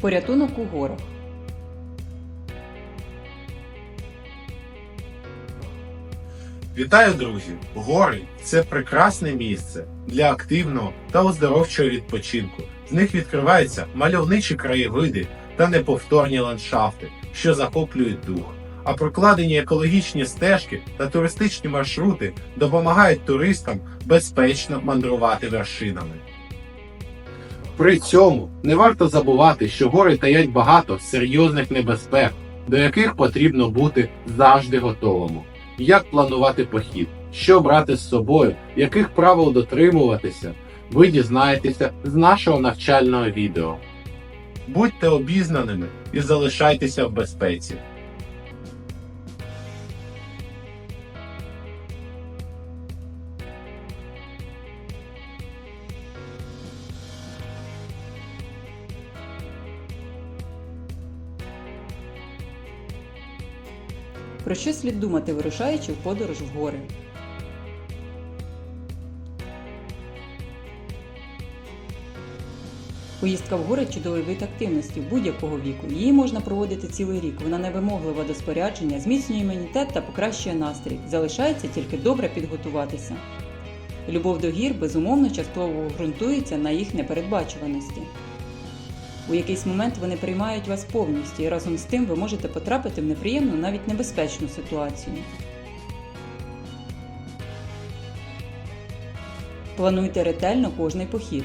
Порятунок у горах. Вітаю, друзі! Гори це прекрасне місце для активного та оздоровчого відпочинку. З них відкриваються мальовничі краєвиди та неповторні ландшафти, що захоплюють дух. А прокладені екологічні стежки та туристичні маршрути допомагають туристам безпечно мандрувати вершинами. При цьому не варто забувати, що гори таять багато серйозних небезпек, до яких потрібно бути завжди готовому як планувати похід, що брати з собою, яких правил дотримуватися, ви дізнаєтеся з нашого навчального відео. Будьте обізнаними і залишайтеся в безпеці. Про що слід думати, вирушаючи в подорож в гори? Поїздка в гори чудовий вид активності будь-якого віку. Її можна проводити цілий рік. Вона невимоглива до спорядження, зміцнює імунітет та покращує настрій. Залишається тільки добре підготуватися. Любов до гір безумовно частково ґрунтується на їх непередбачуваності. У якийсь момент вони приймають вас повністю, і разом з тим ви можете потрапити в неприємну, навіть небезпечну ситуацію. Плануйте ретельно кожний похід.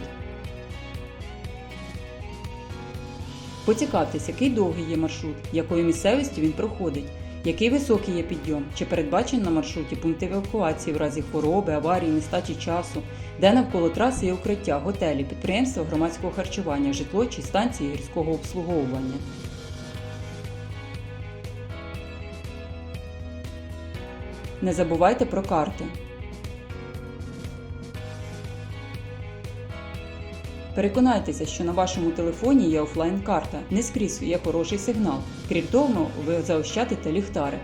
Поцікавтесь, який довгий є маршрут, якою місцевістю він проходить, який високий є підйом, чи передбачені на маршруті пункти евакуації в разі хвороби, аварії, нестачі часу, де навколо траси є укриття, готелі, підприємства громадського харчування, житло чи станції гірського обслуговування. Не забувайте про карти. Переконайтеся, що на вашому телефоні є офлайн-карта. Не скрізь є хороший сигнал. Крім того, ви заощадите ліхтарик.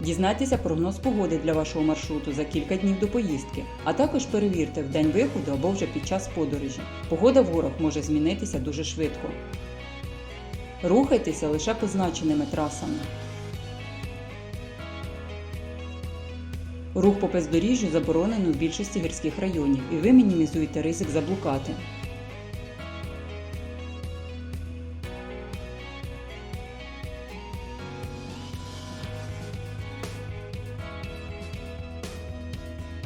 Дізнайтеся прогноз погоди для вашого маршруту за кілька днів до поїздки, а також перевірте в день виходу або вже під час подорожі. Погода в горах може змінитися дуже швидко. Рухайтеся лише позначеними трасами. Рух по бездоріжжю заборонено в більшості гірських районів і ви мінімізуєте ризик заблукати.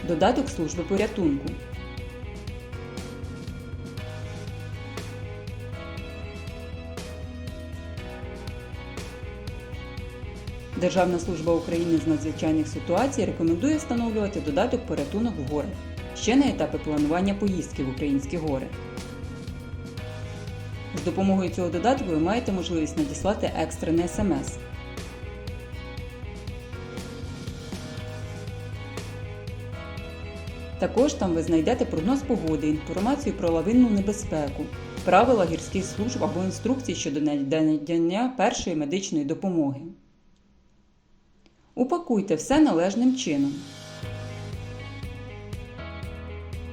Додаток служби порятунку. Державна служба України з надзвичайних ситуацій рекомендує встановлювати додаток порятунок в горах ще на етапі планування поїздки в українські гори. З допомогою цього додатку ви маєте можливість надіслати екстрене смс. Також там ви знайдете прогноз погоди, інформацію про лавинну небезпеку, правила гірських служб або інструкції щодо надання першої медичної допомоги. Упакуйте все належним чином.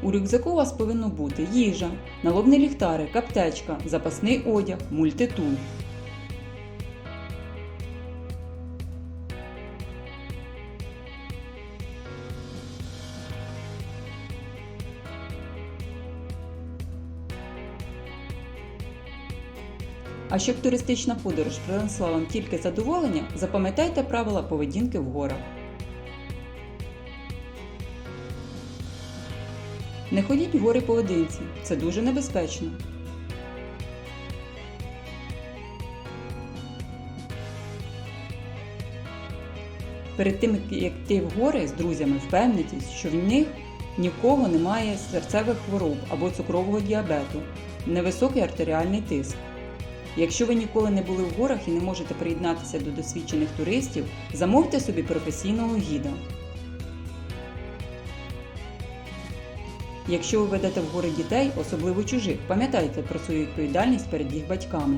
У рюкзаку у вас повинно бути їжа, налобний ліхтарик, аптечка, запасний одяг, мультитул. А щоб туристична подорож принесла вам тільки задоволення, запам'ятайте правила поведінки в горах. Не ходіть в гори поодинці, це дуже небезпечно. Перед тим, як йти в гори з друзями, впевнитесь, що в них нікого немає серцевих хвороб або цукрового діабету, невисокий артеріальний тиск. Якщо ви ніколи не були в горах і не можете приєднатися до досвідчених туристів, замовте собі професійного гіда. Якщо ви ведете в гори дітей, особливо чужих, пам'ятайте про свою відповідальність перед їх батьками.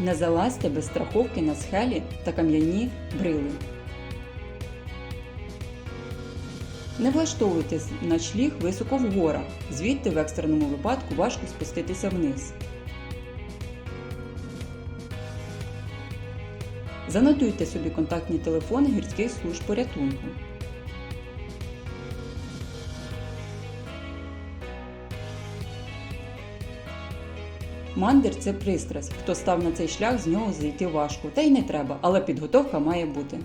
Не залазьте без страховки на схелі та кам'яні брили. Не влаштовуйте ночліг високо в горах, звідти в екстреному випадку важко спуститися вниз. Занотуйте собі контактні телефони гірських служб порятунку. Мандир це пристрасть. Хто став на цей шлях, з нього зійти важко. Та й не треба, але підготовка має бути.